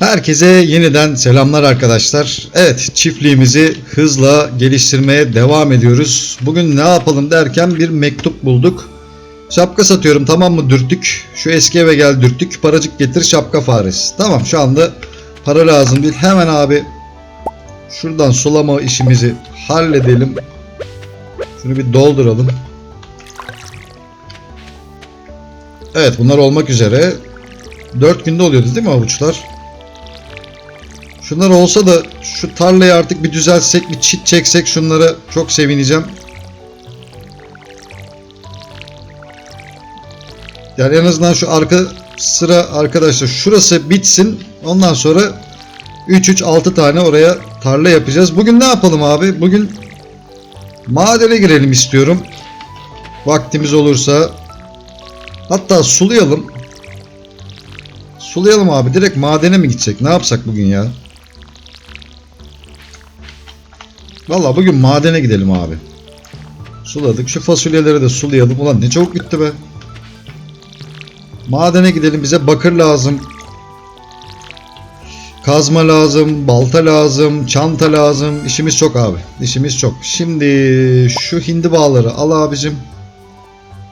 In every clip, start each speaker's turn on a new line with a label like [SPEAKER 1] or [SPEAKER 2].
[SPEAKER 1] Herkese yeniden selamlar arkadaşlar. Evet çiftliğimizi hızla geliştirmeye devam ediyoruz. Bugün ne yapalım derken bir mektup bulduk. Şapka satıyorum tamam mı dürttük. Şu eski eve gel dürttük. Paracık getir şapka faresi. Tamam şu anda para lazım değil. Hemen abi şuradan sulama işimizi halledelim. Şunu bir dolduralım. Evet bunlar olmak üzere. 4 günde oluyordu değil mi avuçlar? Şunlar olsa da şu tarlayı artık bir düzeltsek, bir çit çeksek şunlara çok sevineceğim. Yani en azından şu arka sıra arkadaşlar şurası bitsin. Ondan sonra 3-3-6 tane oraya tarla yapacağız. Bugün ne yapalım abi? Bugün madene girelim istiyorum. Vaktimiz olursa. Hatta sulayalım. Sulayalım abi. Direkt madene mi gitsek? Ne yapsak bugün ya? Valla bugün madene gidelim abi. Suladık. Şu fasulyeleri de sulayalım. Ulan ne çabuk bitti be. Madene gidelim. Bize bakır lazım. Kazma lazım. Balta lazım. Çanta lazım. İşimiz çok abi. İşimiz çok. Şimdi şu hindi bağları al abicim.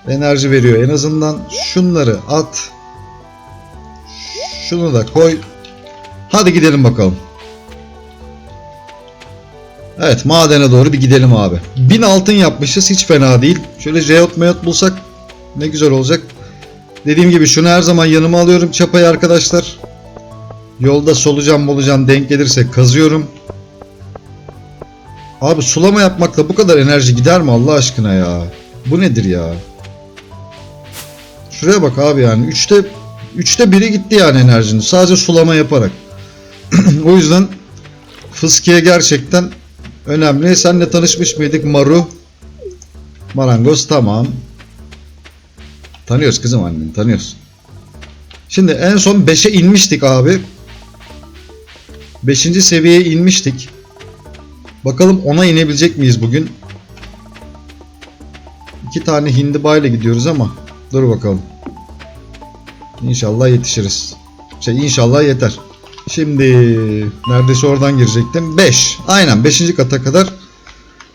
[SPEAKER 1] Enerji veriyor. En azından şunları at. Şunu da koy. Hadi gidelim bakalım. Evet madene doğru bir gidelim abi. 1000 altın yapmışız hiç fena değil. Şöyle jeot meyot bulsak ne güzel olacak. Dediğim gibi şunu her zaman yanıma alıyorum çapayı arkadaşlar. Yolda solucan molucan denk gelirse kazıyorum. Abi sulama yapmakla bu kadar enerji gider mi Allah aşkına ya? Bu nedir ya? Şuraya bak abi yani. Üçte, üçte biri gitti yani enerjinin. Sadece sulama yaparak. o yüzden fıskiye gerçekten önemli. Senle tanışmış mıydık Maru? Marangoz tamam. Tanıyoruz kızım anneni tanıyoruz. Şimdi en son 5'e inmiştik abi. 5. seviyeye inmiştik. Bakalım ona inebilecek miyiz bugün? İki tane hindiba ile gidiyoruz ama dur bakalım. İnşallah yetişiriz. Şey inşallah yeter. Şimdi neredeyse oradan girecektim. 5. Aynen 5. kata kadar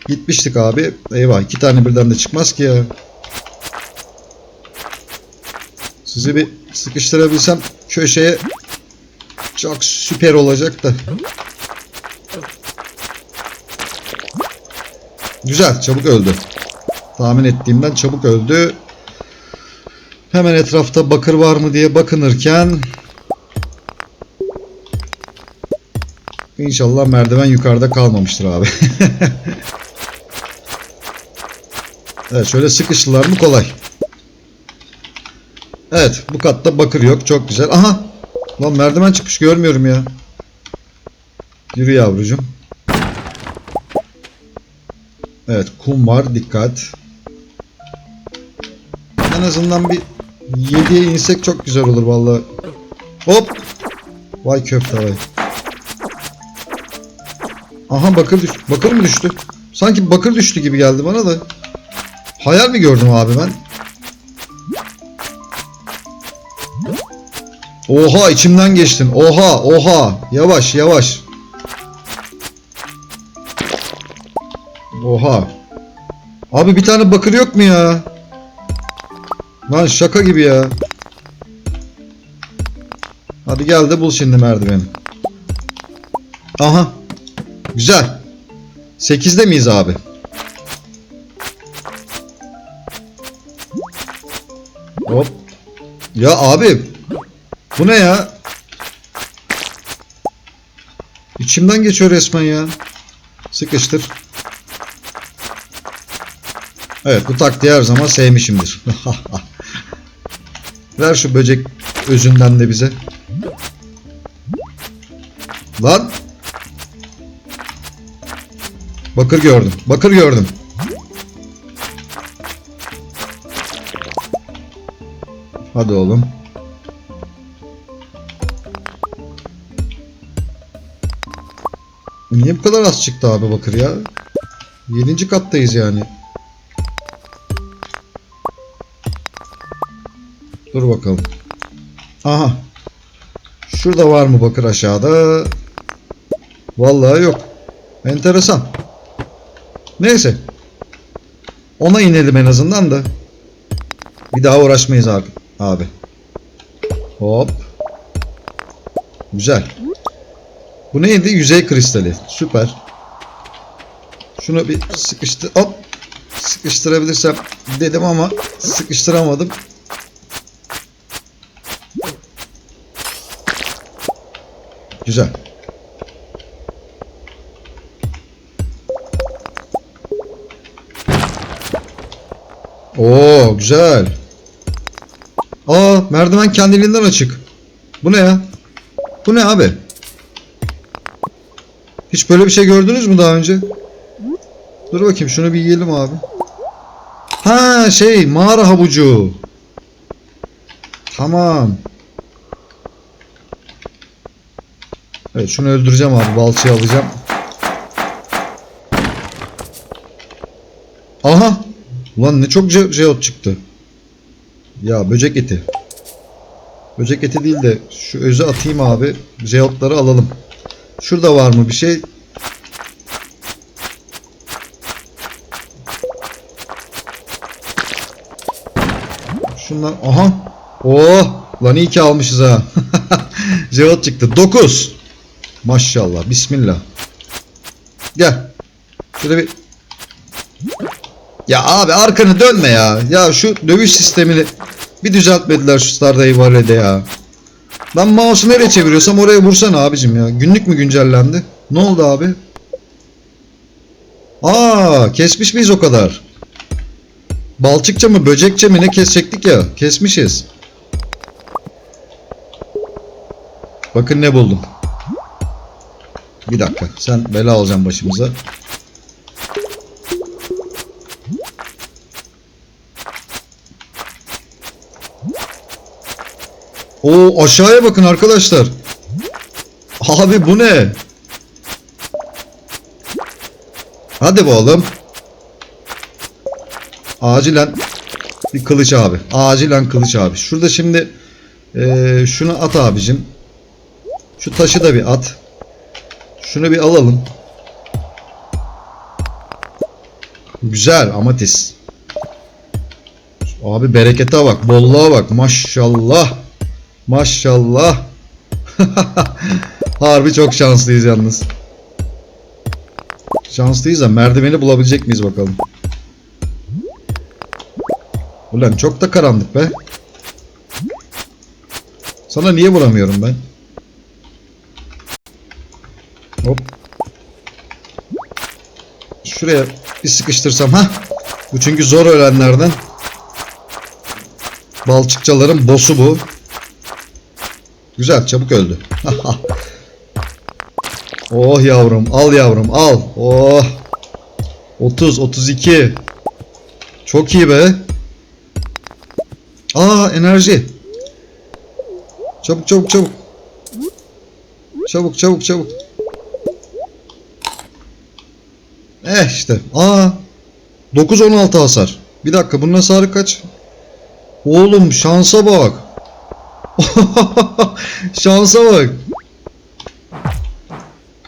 [SPEAKER 1] gitmiştik abi. Eyvah iki tane birden de çıkmaz ki ya. Sizi bir sıkıştırabilsem köşeye çok süper olacak da. Güzel çabuk öldü. Tahmin ettiğimden çabuk öldü. Hemen etrafta bakır var mı diye bakınırken İnşallah merdiven yukarıda kalmamıştır abi. evet şöyle sıkıştılar mı kolay. Evet bu katta bakır yok çok güzel. Aha lan merdiven çıkmış görmüyorum ya. Yürü yavrucum. Evet kum var dikkat. En azından bir 7'ye insek çok güzel olur vallahi. Hop. Vay köfte vay. Aha bakır düş bakır mı düştü? Sanki bakır düştü gibi geldi bana da. Hayal mi gördüm abi ben? Oha içimden geçtin. Oha oha. Yavaş yavaş. Oha. Abi bir tane bakır yok mu ya? Lan şaka gibi ya. Hadi gel de bul şimdi merdiveni. Aha. Güzel. 8'de miyiz abi? Hop. Ya abi. Bu ne ya? İçimden geçiyor resmen ya. Sıkıştır. Evet bu taktiği her zaman sevmişimdir. Ver şu böcek özünden de bize. Lan. Bakır gördüm. Bakır gördüm. Hadi oğlum. Niye bu kadar az çıktı abi bakır ya? 7. kattayız yani. Dur bakalım. Aha. Şurada var mı bakır aşağıda? Vallahi yok. Enteresan. Neyse. Ona inelim en azından da. Bir daha uğraşmayız abi. Abi. Hop. Güzel. Bu neydi? Yüzey kristali. Süper. Şunu bir sıkıştır. Hop. Sıkıştırabilirsem dedim ama sıkıştıramadım. Güzel. Oo güzel. Aa merdiven kendiliğinden açık. Bu ne ya? Bu ne abi? Hiç böyle bir şey gördünüz mü daha önce? Dur bakayım şunu bir yiyelim abi. Ha şey mağara havucu. Tamam. Evet şunu öldüreceğim abi balçayı alacağım. Aha. Ulan ne çok je- jeot çıktı. Ya böcek eti. Böcek eti değil de şu özü atayım abi. Jeotları alalım. Şurada var mı bir şey? Şunlar aha. Oh lan iyi ki almışız ha. Jeot çıktı. 9. Maşallah. Bismillah. Gel. Şöyle bir ya abi arkanı dönme ya. Ya şu dövüş sistemini bir düzeltmediler şu Stardew Valley'de ya. Ben mouse'u nereye çeviriyorsam oraya vursana abicim ya. Günlük mü güncellendi? Ne oldu abi? Aa, kesmiş miyiz o kadar? Balçıkça mı böcekçe mi ne kesecektik ya? Kesmişiz. Bakın ne buldum. Bir dakika. Sen bela olacaksın başımıza. Oo aşağıya bakın arkadaşlar. Abi bu ne? Hadi be oğlum. Acilen bir kılıç abi. Acilen kılıç abi. Şurada şimdi eee, şunu at abicim. Şu taşı da bir at. Şunu bir alalım. Güzel amatis. Abi berekete bak, bolluğa bak. Maşallah. Maşallah. Harbi çok şanslıyız yalnız. Şanslıyız da merdiveni bulabilecek miyiz bakalım. Ulan çok da karanlık be. Sana niye vuramıyorum ben? Hop. Şuraya bir sıkıştırsam ha. Bu çünkü zor ölenlerden. Balçıkçaların boss'u bu. Güzel çabuk öldü. oh yavrum al yavrum al. Oh. 30 32. Çok iyi be. Aa enerji. Çabuk çabuk çabuk. Çabuk çabuk çabuk. Eh işte. Aa. 9 16 hasar. Bir dakika bunun hasarı kaç? Oğlum şansa bak. Şansa bak.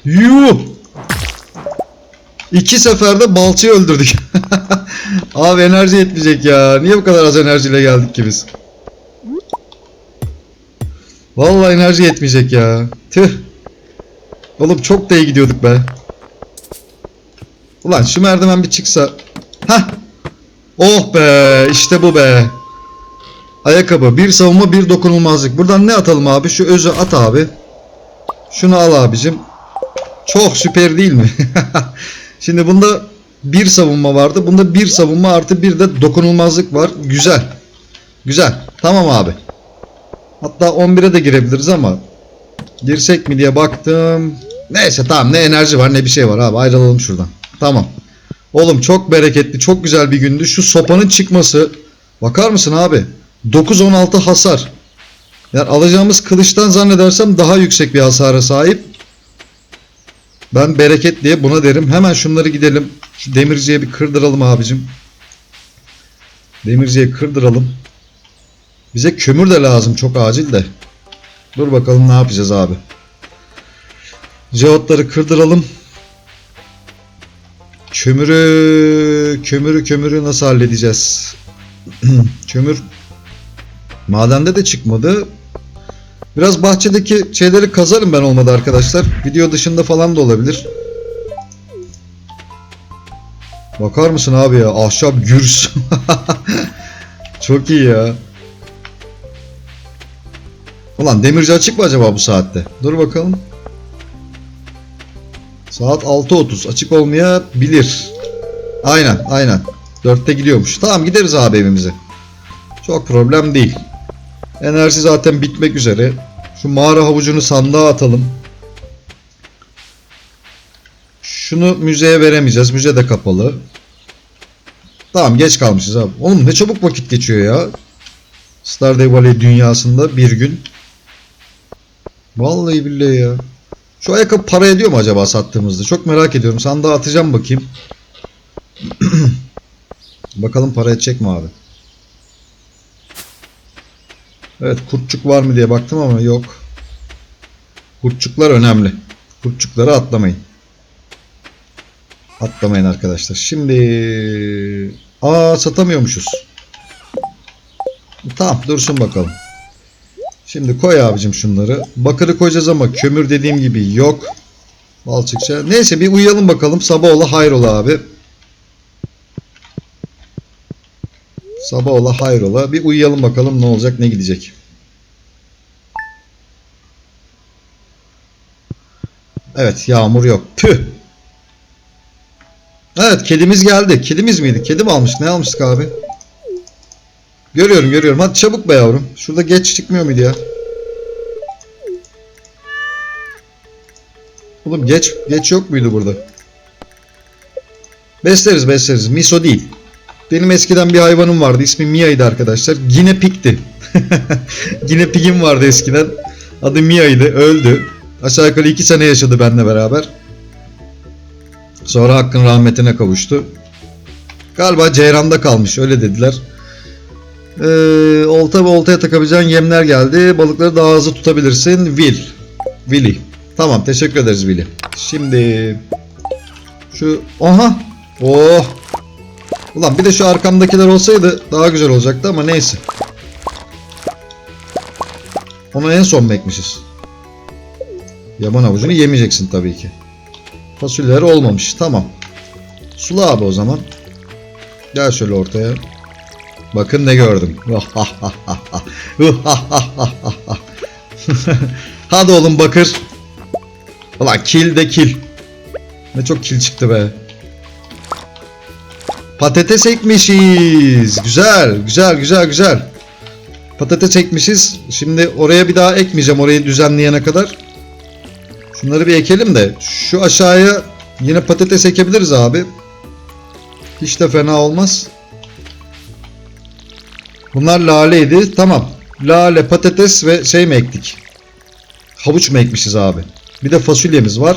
[SPEAKER 1] Yuh. İki seferde balçayı öldürdük. Abi enerji yetmeyecek ya. Niye bu kadar az enerjiyle geldik ki biz? Vallahi enerji yetmeyecek ya. Tüh. Oğlum çok da iyi gidiyorduk be. Ulan şu merdiven bir çıksa. Hah. Oh be işte bu be. Ayakkabı. Bir savunma bir dokunulmazlık. Buradan ne atalım abi? Şu özü at abi. Şunu al abicim. Çok süper değil mi? Şimdi bunda bir savunma vardı. Bunda bir savunma artı bir de dokunulmazlık var. Güzel. Güzel. Tamam abi. Hatta 11'e de girebiliriz ama girsek mi diye baktım. Neyse tamam ne enerji var ne bir şey var abi ayrılalım şuradan. Tamam. Oğlum çok bereketli çok güzel bir gündü. Şu sopanın çıkması bakar mısın abi? 9-16 hasar. Yani alacağımız kılıçtan zannedersem daha yüksek bir hasara sahip. Ben bereket diye buna derim. Hemen şunları gidelim. Şu demirciye bir kırdıralım abicim. Demirciye kırdıralım. Bize kömür de lazım çok acil de. Dur bakalım ne yapacağız abi. Jeotları kırdıralım. Kömürü, kömürü, kömürü nasıl halledeceğiz? Kömür madende de çıkmadı. Biraz bahçedeki şeyleri kazarım ben olmadı arkadaşlar. Video dışında falan da olabilir. Bakar mısın abi ya? Ahşap gürs. Çok iyi ya. Ulan demirci açık mı acaba bu saatte? Dur bakalım. Saat 6.30 açık olmayabilir. Aynen aynen. 4'te gidiyormuş. Tamam gideriz abi evimize. Çok problem değil. Enerji zaten bitmek üzere. Şu mağara havucunu sandığa atalım. Şunu müzeye veremeyeceğiz. Müze de kapalı. Tamam geç kalmışız abi. Oğlum ne çabuk vakit geçiyor ya. Stardew Valley dünyasında bir gün. Vallahi billahi ya. Şu ayakkabı para ediyor mu acaba sattığımızda? Çok merak ediyorum. Sandığa atacağım bakayım. Bakalım para edecek mi abi? Evet kurtçuk var mı diye baktım ama yok. Kurtçuklar önemli. Kurtçukları atlamayın. Atlamayın arkadaşlar. Şimdi aa satamıyormuşuz. Tamam dursun bakalım. Şimdi koy abicim şunları. Bakırı koyacağız ama kömür dediğim gibi yok. Balçıkça. Neyse bir uyuyalım bakalım. Sabah ola hayrola abi. Sabah ola hayrola. Bir uyuyalım bakalım ne olacak ne gidecek. Evet yağmur yok. Tüh. Evet kedimiz geldi. Kedimiz miydi? Kedi mi almıştık? Ne almıştık abi? Görüyorum görüyorum. Hadi çabuk be yavrum. Şurada geç çıkmıyor muydu ya? Oğlum geç geç yok muydu burada? Besleriz besleriz. Miso değil. Benim eskiden bir hayvanım vardı. İsmi Mia'ydı arkadaşlar. Guinea Pig'ti. Guinea Pig'im vardı eskiden. Adı Mia'ydı. Öldü. Aşağı yukarı 2 sene yaşadı benimle beraber. Sonra hakkın rahmetine kavuştu. Galiba Ceyran'da kalmış. Öyle dediler. Ee, olta ve oltaya takabileceğin yemler geldi. Balıkları daha hızlı tutabilirsin. Will. Willy. Tamam teşekkür ederiz Willy. Şimdi şu oha. Oh. Ulan bir de şu arkamdakiler olsaydı daha güzel olacaktı ama neyse. Onu en son mu ekmişiz? Yaban avucunu yemeyeceksin tabii ki. Fasulyeler olmamış. Tamam. Sula abi o zaman. Gel şöyle ortaya. Bakın ne gördüm. Hadi oğlum bakır. Ulan kill de kill. Ne çok kill çıktı be. Patates ekmişiz. Güzel, güzel, güzel, güzel. Patates ekmişiz. Şimdi oraya bir daha ekmeyeceğim orayı düzenleyene kadar. Şunları bir ekelim de şu aşağıya yine patates ekebiliriz abi. Hiç de fena olmaz. Bunlar laleydi. Tamam. Lale, patates ve şey mi ektik? Havuç mu ekmişiz abi? Bir de fasulyemiz var.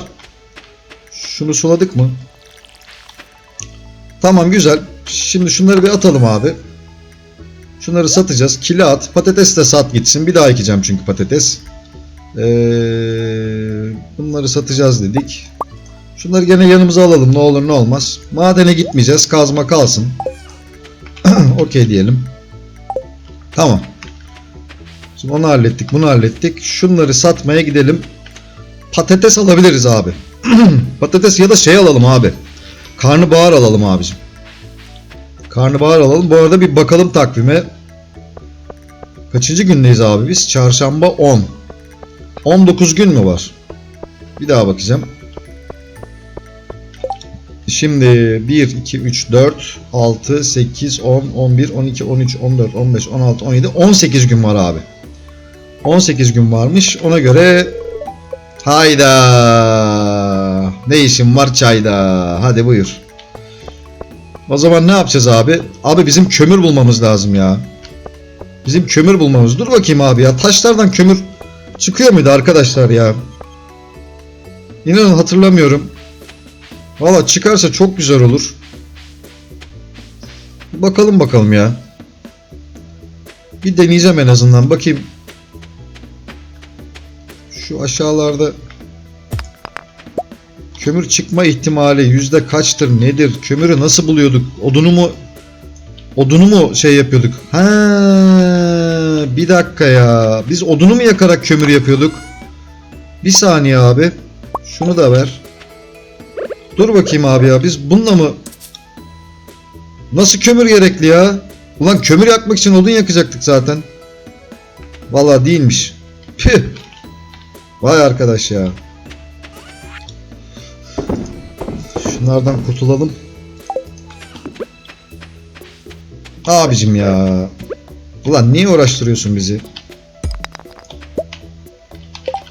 [SPEAKER 1] Şunu suladık mı? Tamam güzel. Şimdi şunları bir atalım abi. Şunları satacağız. Kilo at. Patates de sat gitsin. Bir daha ekeceğim çünkü patates. Ee, bunları satacağız dedik. Şunları gene yanımıza alalım. Ne olur ne olmaz. Madene gitmeyeceğiz. Kazma kalsın. Okey diyelim. Tamam. Şimdi onu hallettik. Bunu hallettik. Şunları satmaya gidelim. Patates alabiliriz abi. Patates ya da şey alalım abi. Karnabahar alalım abicim. Karnabahar alalım. Bu arada bir bakalım takvime. Kaçıncı gündeyiz abi biz? Çarşamba 10. 19 gün mü var? Bir daha bakacağım. Şimdi 1, 2, 3, 4, 6, 8, 10, 11, 12, 13, 14, 15, 16, 17, 18 gün var abi. 18 gün varmış. Ona göre hayda ne işin var çayda. Hadi buyur. O zaman ne yapacağız abi? Abi bizim kömür bulmamız lazım ya. Bizim kömür bulmamız. Dur bakayım abi ya. Taşlardan kömür çıkıyor muydu arkadaşlar ya? İnanın hatırlamıyorum. Valla çıkarsa çok güzel olur. Bakalım bakalım ya. Bir deneyeceğim en azından. Bakayım. Şu aşağılarda kömür çıkma ihtimali yüzde kaçtır nedir? Kömürü nasıl buluyorduk? Odunu mu odunu mu şey yapıyorduk? Ha, bir dakika ya. Biz odunu mu yakarak kömür yapıyorduk? Bir saniye abi. Şunu da ver. Dur bakayım abi ya. Biz bununla mı Nasıl kömür gerekli ya? Ulan kömür yakmak için odun yakacaktık zaten. Vallahi değilmiş. Vay arkadaş ya. Şunlardan kurtulalım. Abicim ya. Ulan niye uğraştırıyorsun bizi?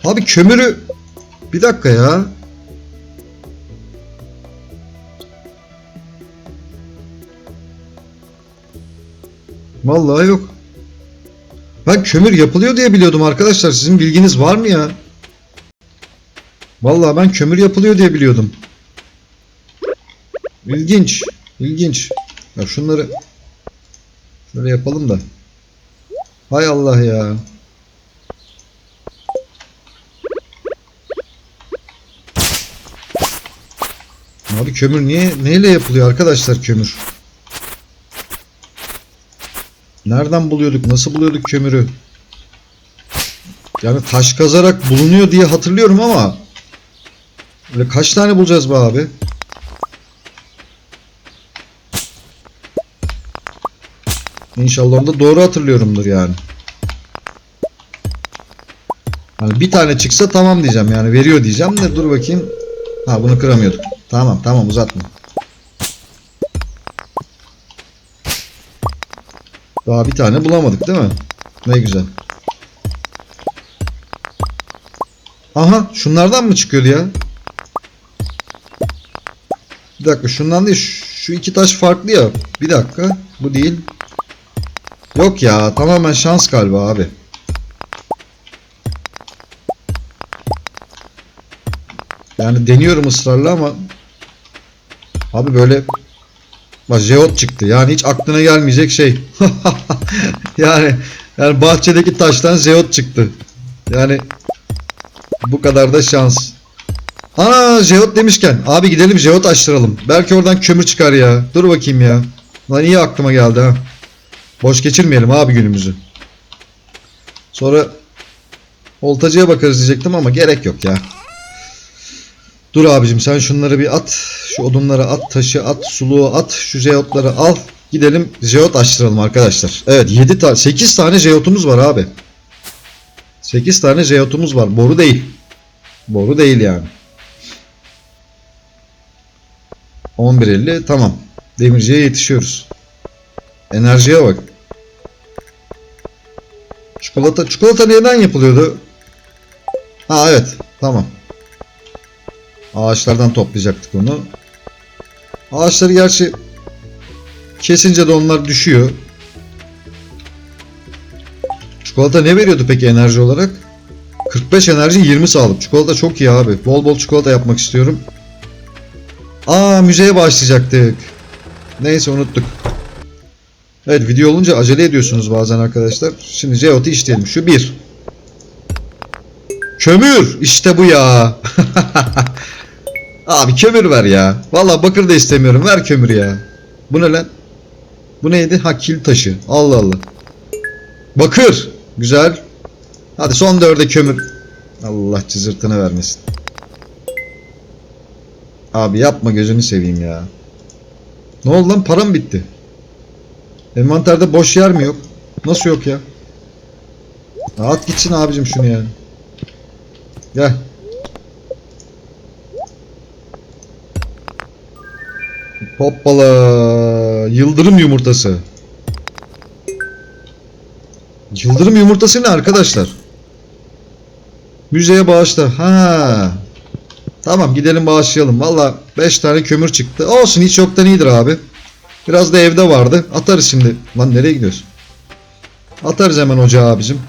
[SPEAKER 1] Abi kömürü... Bir dakika ya. Vallahi yok. Ben kömür yapılıyor diye biliyordum arkadaşlar. Sizin bilginiz var mı ya? Vallahi ben kömür yapılıyor diye biliyordum. İlginç. İlginç. Ya şunları şöyle yapalım da. Hay Allah ya. Abi kömür niye neyle yapılıyor arkadaşlar kömür? Nereden buluyorduk? Nasıl buluyorduk kömürü? Yani taş kazarak bulunuyor diye hatırlıyorum ama Böyle kaç tane bulacağız be abi? İnşallah onu da doğru hatırlıyorumdur yani. Hani bir tane çıksa tamam diyeceğim yani veriyor diyeceğim de dur bakayım. Ha bunu kıramıyorduk. Tamam tamam uzatma. Daha bir tane bulamadık değil mi? Ne güzel. Aha şunlardan mı çıkıyordu ya? Bir dakika şundan değil şu iki taş farklı ya. Bir dakika bu değil. Yok ya tamamen şans galiba abi. Yani deniyorum ısrarla ama abi böyle bak jeot çıktı. Yani hiç aklına gelmeyecek şey. yani yani bahçedeki taştan jeot çıktı. Yani bu kadar da şans. Ana jeot demişken abi gidelim jeot açtıralım. Belki oradan kömür çıkar ya. Dur bakayım ya. Lan iyi aklıma geldi ha. Boş geçirmeyelim abi günümüzü. Sonra oltacıya bakarız diyecektim ama gerek yok ya. Dur abicim sen şunları bir at. Şu odunları at, taşı at, suluğu at, şu jeotları al. Gidelim jeot açtıralım arkadaşlar. Evet 7 tane 8 tane jeotumuz var abi. 8 tane jeotumuz var. Boru değil. Boru değil yani. 11.50 tamam. Demirciye yetişiyoruz. Enerjiye bak. Çikolata çikolata neden yapılıyordu? Ha evet tamam. Ağaçlardan toplayacaktık onu. Ağaçları gerçi kesince de onlar düşüyor. Çikolata ne veriyordu peki enerji olarak? 45 enerji 20 sağlık. Çikolata çok iyi abi. Bol bol çikolata yapmak istiyorum. Aa müzeye başlayacaktık. Neyse unuttuk. Evet video olunca acele ediyorsunuz bazen arkadaşlar. Şimdi Geot'u işleyelim. Şu bir. Kömür. İşte bu ya. Abi kömür ver ya. Vallahi bakır da istemiyorum. Ver kömür ya. Bu ne lan? Bu neydi? Ha kil taşı. Allah Allah. Bakır. Güzel. Hadi son dörde kömür. Allah cızırtını vermesin. Abi yapma gözünü seveyim ya. Ne oldu lan? Param bitti. Envanterde boş yer mi yok? Nasıl yok ya? At gitsin abicim şunu yani. Gel. Hoppala. Yıldırım yumurtası. Yıldırım yumurtası ne arkadaşlar? Müzeye bağışla. Ha. Tamam gidelim bağışlayalım. Valla 5 tane kömür çıktı. Olsun hiç yoktan iyidir abi. Biraz da evde vardı. Atarız şimdi. Lan nereye gidiyoruz? Atarız hemen ocağa abicim.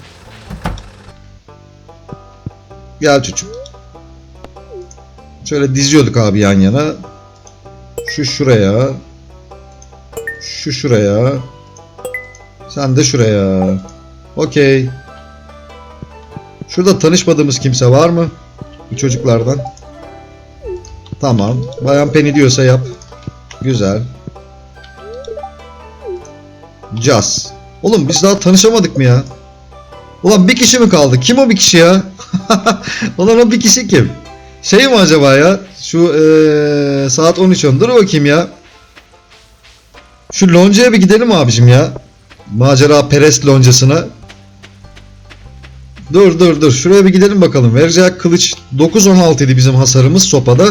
[SPEAKER 1] Gel çocuğum. Şöyle diziyorduk abi yan yana. Şu şuraya. Şu şuraya. Sen de şuraya. Okey. Şurada tanışmadığımız kimse var mı? Bu çocuklardan. Tamam. Bayan Penny diyorsa yap. Güzel. Caz. Oğlum biz daha tanışamadık mı ya? Ulan bir kişi mi kaldı? Kim o bir kişi ya? Ulan o bir kişi kim? Şey mi acaba ya? Şu eee, saat 13.10. Dur bakayım ya. Şu loncaya bir gidelim abicim ya. Macera Perest loncasına. Dur dur dur. Şuraya bir gidelim bakalım. Vereceği kılıç 9.16 idi bizim hasarımız sopada.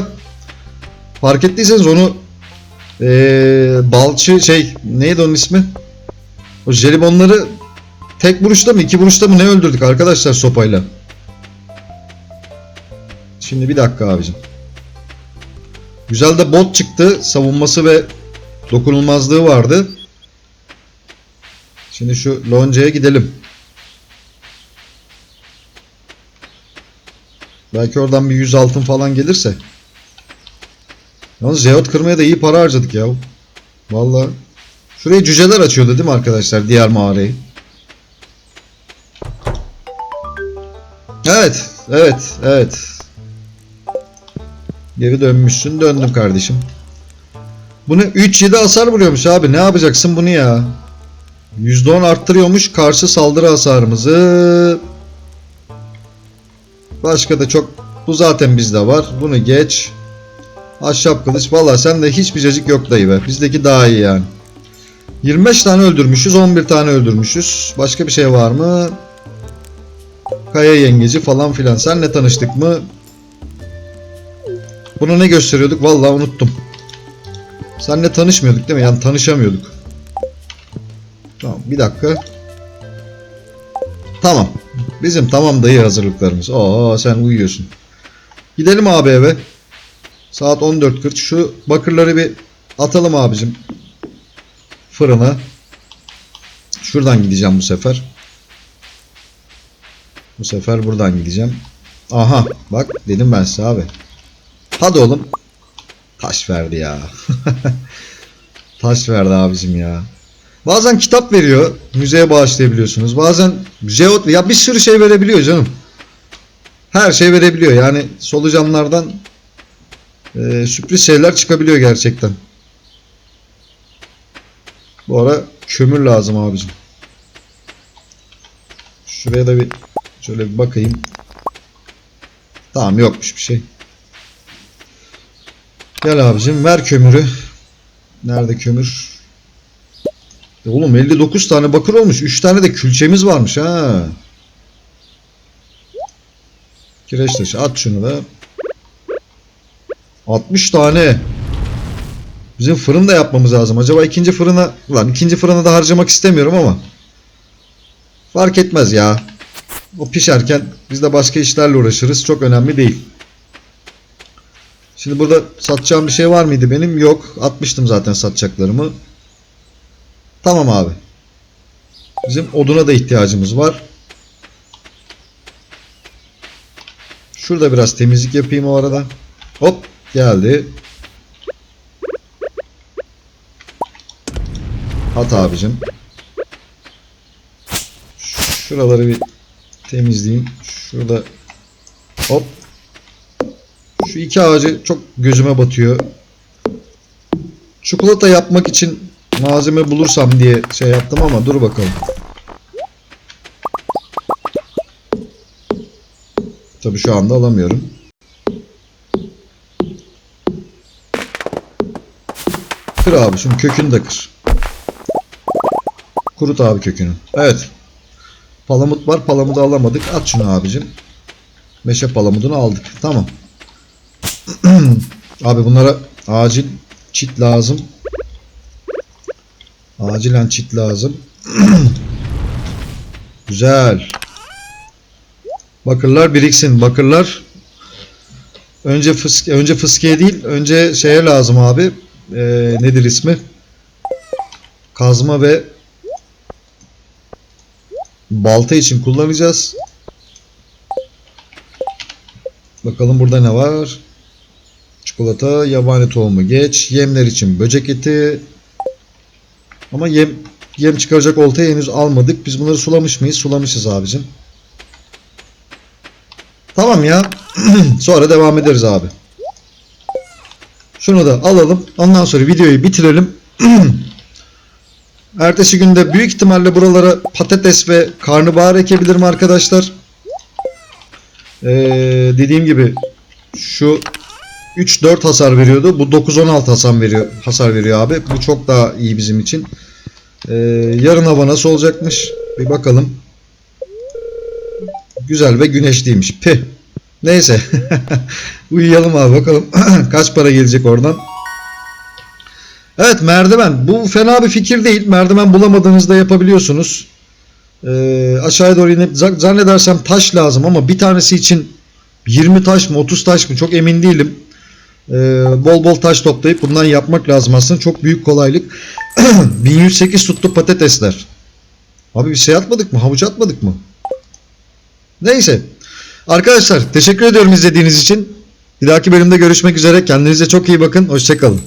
[SPEAKER 1] Fark ettiyseniz onu eee, balçı şey neydi onun ismi? O jelibonları tek vuruşta mı iki vuruşta mı ne öldürdük arkadaşlar sopayla. Şimdi bir dakika abicim. Güzel de bot çıktı. Savunması ve dokunulmazlığı vardı. Şimdi şu loncaya gidelim. Belki oradan bir 100 altın falan gelirse. Yalnız Zeot kırmaya da iyi para harcadık ya. Vallahi. Şurayı cüceler açıyordu değil mi arkadaşlar? Diğer mağarayı. Evet. Evet. Evet. Geri dönmüşsün. Döndüm kardeşim. Bunu 3-7 hasar vuruyormuş abi. Ne yapacaksın bunu ya? %10 arttırıyormuş karşı saldırı hasarımızı. Başka da çok bu zaten bizde var. Bunu geç. Ahşap kılıç. Valla sende hiçbir cacık yok dayı be. Bizdeki daha iyi yani. 25 tane öldürmüşüz. 11 tane öldürmüşüz. Başka bir şey var mı? Kaya yengeci falan filan. Senle tanıştık mı? Bunu ne gösteriyorduk? Vallahi unuttum. Seninle tanışmıyorduk değil mi? Yani tanışamıyorduk. Tamam bir dakika. Tamam. Bizim tamam dayı hazırlıklarımız. Oo sen uyuyorsun. Gidelim abi eve. Saat 14.40. Şu bakırları bir atalım abicim. Fırına. Şuradan gideceğim bu sefer. Bu sefer buradan gideceğim. Aha bak dedim ben size abi. Hadi oğlum. Taş verdi ya. Taş verdi abicim ya. Bazen kitap veriyor. Müzeye bağışlayabiliyorsunuz. Bazen jeot ya bir sürü şey verebiliyor canım. Her şey verebiliyor. Yani solucanlardan e, sürpriz şeyler çıkabiliyor gerçekten. Bu ara kömür lazım abicim. Şuraya da bir şöyle bir bakayım. Tamam yokmuş bir şey. Gel abicim ver kömürü. Nerede kömür? E Oğlum 59 tane bakır olmuş. 3 tane de külçemiz varmış ha. Kireç taşı at şunu da. 60 tane. Bizim fırın da yapmamız lazım. Acaba ikinci fırına... Ulan ikinci fırına da harcamak istemiyorum ama. Fark etmez ya. O pişerken biz de başka işlerle uğraşırız. Çok önemli değil. Şimdi burada satacağım bir şey var mıydı benim? Yok. Atmıştım zaten satacaklarımı. Tamam abi. Bizim oduna da ihtiyacımız var. Şurada biraz temizlik yapayım o arada. Hop geldi. At abicim. Şuraları bir temizleyeyim. Şurada hop. Şu iki ağacı çok gözüme batıyor. Çikolata yapmak için malzeme bulursam diye şey yaptım ama dur bakalım. Tabii şu anda alamıyorum. Kır abi şunun kökünü de kır. Kurut abi kökünü. Evet. Palamut var. Palamudu alamadık. At şunu abicim. Meşe palamudunu aldık. Tamam. abi bunlara acil çit lazım. Acilen çit lazım. Güzel. Bakırlar biriksin. Bakırlar önce fıske, önce fıskiye değil, önce şeye lazım abi. Ee, nedir ismi? Kazma ve balta için kullanacağız. Bakalım burada ne var? Çikolata, yabani tohumu geç. Yemler için böcek eti. Ama yem yem çıkaracak oltayı henüz almadık. Biz bunları sulamış mıyız? Sulamışız abicim. Tamam ya. Sonra devam ederiz abi. Şunu da alalım. Ondan sonra videoyu bitirelim. Ertesi günde büyük ihtimalle buralara patates ve karnabahar ekebilirim arkadaşlar. Ee, dediğim gibi şu 3-4 hasar veriyordu. Bu 9-16 hasar veriyor, hasar veriyor abi. Bu çok daha iyi bizim için. Ee, yarın hava nasıl olacakmış? Bir bakalım. Güzel ve güneşliymiş. Pih. Neyse. Uyuyalım abi bakalım. Kaç para gelecek oradan. Evet merdiven. Bu fena bir fikir değil. Merdiven bulamadığınızda yapabiliyorsunuz. Ee, aşağıya doğru inip za- zannedersem taş lazım ama bir tanesi için 20 taş mı 30 taş mı çok emin değilim. Ee, bol bol taş toplayıp bundan yapmak lazım aslında. Çok büyük kolaylık. 1108 tuttu patatesler. Abi bir şey atmadık mı? Havuç atmadık mı? Neyse. Arkadaşlar teşekkür ediyorum izlediğiniz için. Bir dahaki bölümde görüşmek üzere. Kendinize çok iyi bakın. Hoşçakalın.